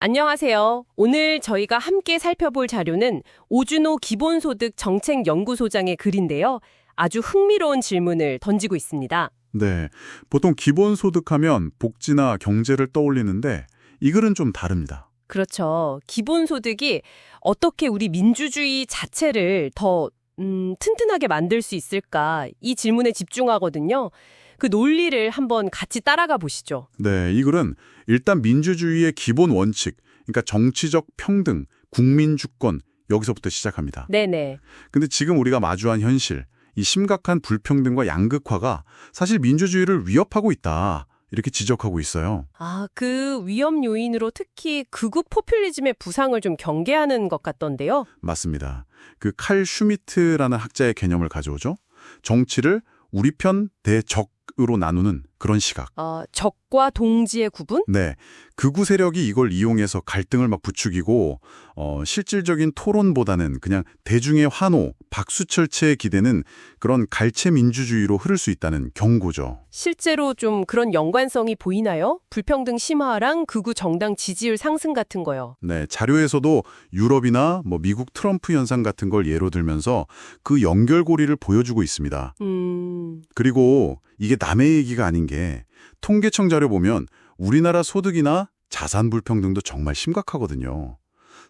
안녕하세요. 오늘 저희가 함께 살펴볼 자료는 오준호 기본소득 정책연구소장의 글인데요. 아주 흥미로운 질문을 던지고 있습니다. 네. 보통 기본소득하면 복지나 경제를 떠올리는데 이 글은 좀 다릅니다. 그렇죠. 기본소득이 어떻게 우리 민주주의 자체를 더 음, 튼튼하게 만들 수 있을까 이 질문에 집중하거든요. 그 논리를 한번 같이 따라가 보시죠. 네, 이 글은 일단 민주주의의 기본 원칙, 그러니까 정치적 평등, 국민 주권 여기서부터 시작합니다. 네네. 근데 지금 우리가 마주한 현실, 이 심각한 불평등과 양극화가 사실 민주주의를 위협하고 있다. 이렇게 지적하고 있어요. 아, 그 위험 요인으로 특히 극우 포퓰리즘의 부상을 좀 경계하는 것 같던데요. 맞습니다. 그 칼 슈미트라는 학자의 개념을 가져오죠. 정치를 우리 편 대적 으로 나누는 그런 시각. 어, 적과 동지의 구분? 네, 극우 세력이 이걸 이용해서 갈등을 막 부추기고 어, 실질적인 토론보다는 그냥 대중의 환호, 박수 철체에 기대는 그런 갈채 민주주의로 흐를 수 있다는 경고죠. 실제로 좀 그런 연관성이 보이나요? 불평등 심화랑 극우 정당 지지율 상승 같은 거요. 네, 자료에서도 유럽이나 뭐 미국 트럼프 현상 같은 걸 예로 들면서 그 연결고리를 보여주고 있습니다. 음, 그리고 이게 남의 얘기가 아닌 게 통계청 자료 보면 우리나라 소득이나 자산 불평등도 정말 심각하거든요.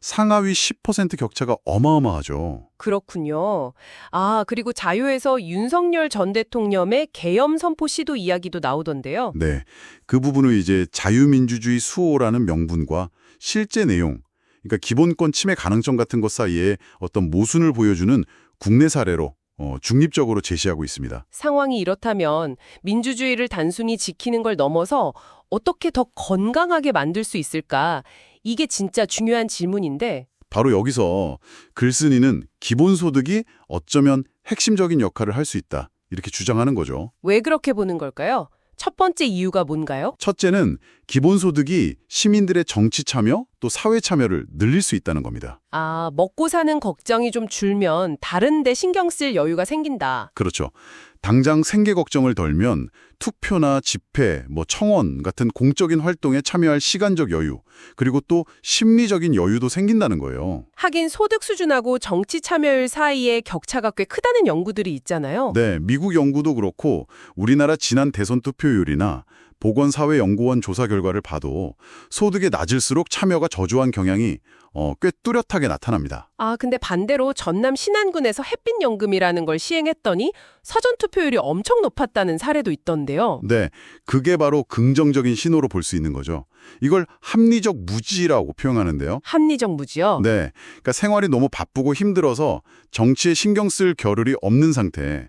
상하위 10% 격차가 어마어마하죠. 그렇군요. 아, 그리고 자료에서 윤석열 전 대통령의 계엄 선포 시도 이야기도 나오던데요. 네, 그 부분을 이제 자유민주주의 수호라는 명분과 실제 내용, 그러니까 기본권 침해 가능성 같은 것 사이에 어떤 모순을 보여주는 국내 사례로 어, 중립적으로 제시하고 있습니다. 상황이 이렇다면 민주주의를 단순히 지키는 걸 넘어서 어떻게 더 건강하게 만들 수 있을까? 이게 진짜 중요한 질문인데 바로 여기서 글쓴이는 기본소득이 어쩌면 핵심적인 역할을 할 수 있다. 이렇게 주장하는 거죠. 왜 그렇게 보는 걸까요? 첫 번째 이유가 뭔가요? 첫째는 기본소득이 시민들의 정치 참여 또 사회 참여를 늘릴 수 있다는 겁니다. 아, 먹고 사는 걱정이 좀 줄면 다른 데 신경 쓸 여유가 생긴다. 그렇죠. 당장 생계 걱정을 덜면 투표나 집회, 뭐 청원 같은 공적인 활동에 참여할 시간적 여유, 그리고 또 심리적인 여유도 생긴다는 거예요. 하긴 소득 수준하고 정치 참여율 사이의 격차가 꽤 크다는 연구들이 있잖아요. 네, 미국 연구도 그렇고 우리나라 지난 대선 투표율이나 보건사회연구원 조사 결과를 봐도 소득이 낮을수록 참여가 저조한 경향이 어, 꽤 뚜렷하게 나타납니다. 아, 근데 반대로 전남 신안군에서 햇빛연금이라는 걸 시행했더니 사전투표율이 엄청 높았다는 사례도 있던데요. 네, 그게 바로 긍정적인 신호로 볼 수 있는 거죠. 이걸 합리적 무지라고 표현하는데요. 합리적 무지요? 네, 그러니까 생활이 너무 바쁘고 힘들어서 정치에 신경 쓸 겨를이 없는 상태,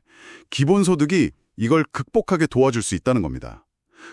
기본소득이 이걸 극복하게 도와줄 수 있다는 겁니다.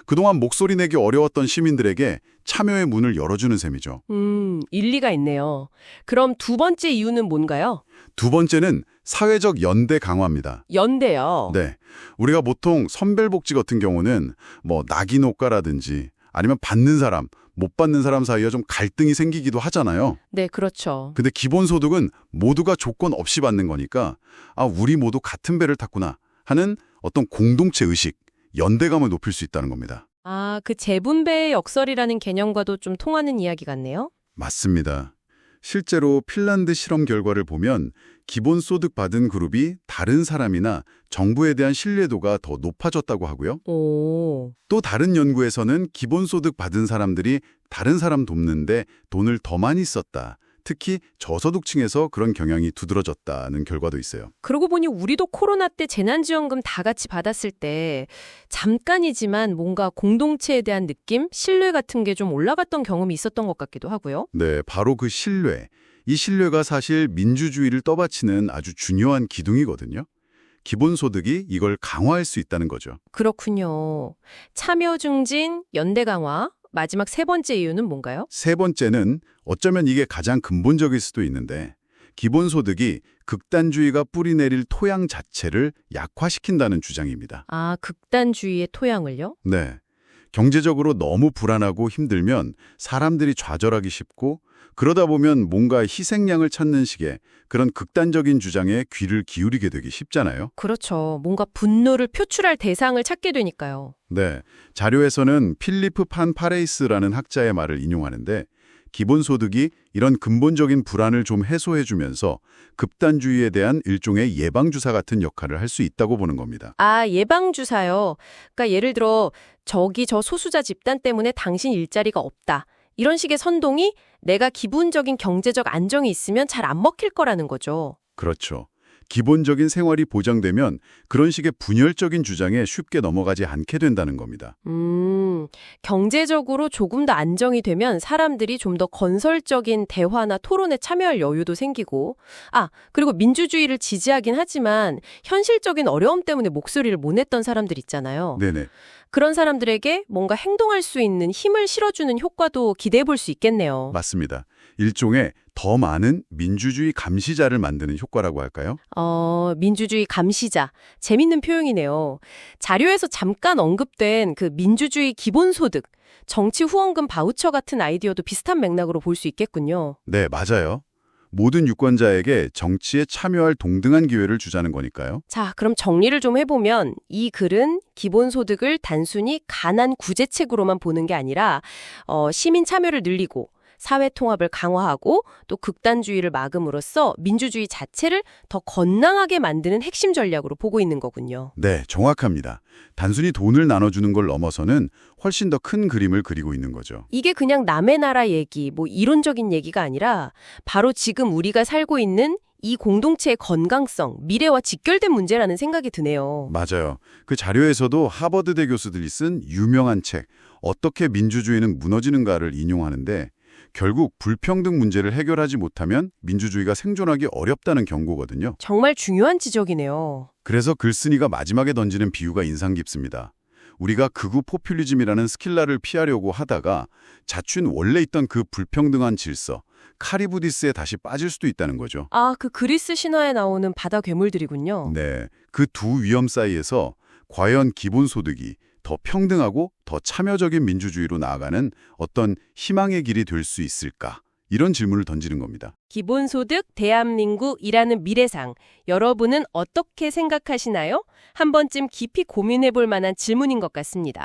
그동안 목소리 내기 어려웠던 시민들에게 참여의 문을 열어주는 셈이죠. 음, 일리가 있네요. 그럼 두 번째 이유는 뭔가요? 두 번째는 사회적 연대 강화입니다. 연대요. 네. 우리가 보통 선별복지 같은 경우는 뭐 낙인 효과라든지 아니면 받는 사람, 못 받는 사람 사이에 좀 갈등이 생기기도 하잖아요. 네, 그렇죠. 근데 기본소득은 모두가 조건 없이 받는 거니까 아, 우리 모두 같은 배를 탔구나 하는 어떤 공동체 의식, 연대감을 높일 수 있다는 겁니다. 아, 그 재분배의 역설이라는 개념과도 좀 통하는 이야기 같네요. 맞습니다. 실제로 핀란드 실험 결과를 보면 기본 소득 받은 그룹이 다른 사람이나 정부에 대한 신뢰도가 더 높아졌다고 하고요. 오, 또 다른 연구에서는 기본 소득 받은 사람들이 다른 사람 돕는데 돈을 더 많이 썼다. 특히 저소득층에서 그런 경향이 두드러졌다는 결과도 있어요. 그러고 보니 우리도 코로나 때 재난지원금 다 같이 받았을 때 잠깐이지만 뭔가 공동체에 대한 느낌, 신뢰 같은 게 좀 올라갔던 경험이 있었던 것 같기도 하고요. 네, 바로 그 신뢰. 이 신뢰가 사실 민주주의를 떠받치는 아주 중요한 기둥이거든요. 기본소득이 이걸 강화할 수 있다는 거죠. 그렇군요. 참여 중진, 연대 강화, 마지막 세 번째 이유는 뭔가요? 세 번째는 어쩌면 이게 가장 근본적일 수도 있는데 기본소득이 극단주의가 뿌리내릴 토양 자체를 약화시킨다는 주장입니다. 아, 극단주의의 토양을요? 네. 경제적으로 너무 불안하고 힘들면 사람들이 좌절하기 쉽고 그러다 보면 뭔가 희생양을 찾는 식의 그런 극단적인 주장에 귀를 기울이게 되기 쉽잖아요. 그렇죠. 뭔가 분노를 표출할 대상을 찾게 되니까요. 네. 자료에서는 필리프 판 파레이스라는 학자의 말을 인용하는데 기본소득이 이런 근본적인 불안을 좀 해소해주면서 극단주의에 대한 일종의 예방주사 같은 역할을 할 수 있다고 보는 겁니다. 아, 예방주사요. 그러니까 예를 들어 저기 저 소수자 집단 때문에 당신 일자리가 없다. 이런 식의 선동이 내가 기본적인 경제적 안정이 있으면 잘 안 먹힐 거라는 거죠. 그렇죠. 기본적인 생활이 보장되면 그런 식의 분열적인 주장에 쉽게 넘어가지 않게 된다는 겁니다. 음, 경제적으로 조금 더 안정이 되면 사람들이 좀 더 건설적인 대화나 토론에 참여할 여유도 생기고, 아, 그리고 민주주의를 지지하긴 하지만 현실적인 어려움 때문에 목소리를 못 냈던 사람들 있잖아요. 네네. 그런 사람들에게 뭔가 행동할 수 있는 힘을 실어주는 효과도 기대해 볼 수 있겠네요. 맞습니다. 일종의 더 많은 민주주의 감시자를 만드는 효과라고 할까요? 어, 민주주의 감시자. 재밌는 표현이네요. 자료에서 잠깐 언급된 그 민주주의 기본소득, 정치 후원금 바우처 같은 아이디어도 비슷한 맥락으로 볼 수 있겠군요. 네, 맞아요. 모든 유권자에게 정치에 참여할 동등한 기회를 주자는 거니까요. 자, 그럼 정리를 좀 해보면 이 글은 기본소득을 단순히 가난 구제책으로만 보는 게 아니라 어, 시민 참여를 늘리고 사회 통합을 강화하고 또 극단주의를 막음으로써 민주주의 자체를 더 건강하게 만드는 핵심 전략으로 보고 있는 거군요. 네, 정확합니다. 단순히 돈을 나눠주는 걸 넘어서는 훨씬 더 큰 그림을 그리고 있는 거죠. 이게 그냥 남의 나라 얘기, 뭐 이론적인 얘기가 아니라 바로 지금 우리가 살고 있는 이 공동체의 건강성, 미래와 직결된 문제라는 생각이 드네요. 맞아요. 그 자료에서도 하버드대 교수들이 쓴 유명한 책 어떻게 민주주의는 무너지는가를 인용하는데 결국 불평등 문제를 해결하지 못하면 민주주의가 생존하기 어렵다는 경고거든요. 정말 중요한 지적이네요. 그래서 글쓴이가 마지막에 던지는 비유가 인상 깊습니다. 우리가 극우 포퓰리즘이라는 스킬라를 피하려고 하다가 자취는 원래 있던 그 불평등한 질서, 카리부디스에 다시 빠질 수도 있다는 거죠. 아, 그 그리스 신화에 나오는 바다 괴물들이군요. 네, 그 두 위험 사이에서 과연 기본소득이 더 평등하고 더 참여적인 민주주의로 나아가는 어떤 희망의 길이 될 수 있을까? 이런 질문을 던지는 겁니다. 기본소득 대한민국 일하는 미래상 여러분은 어떻게 생각하시나요? 한 번쯤 깊이 고민해 볼 만한 질문인 것 같습니다.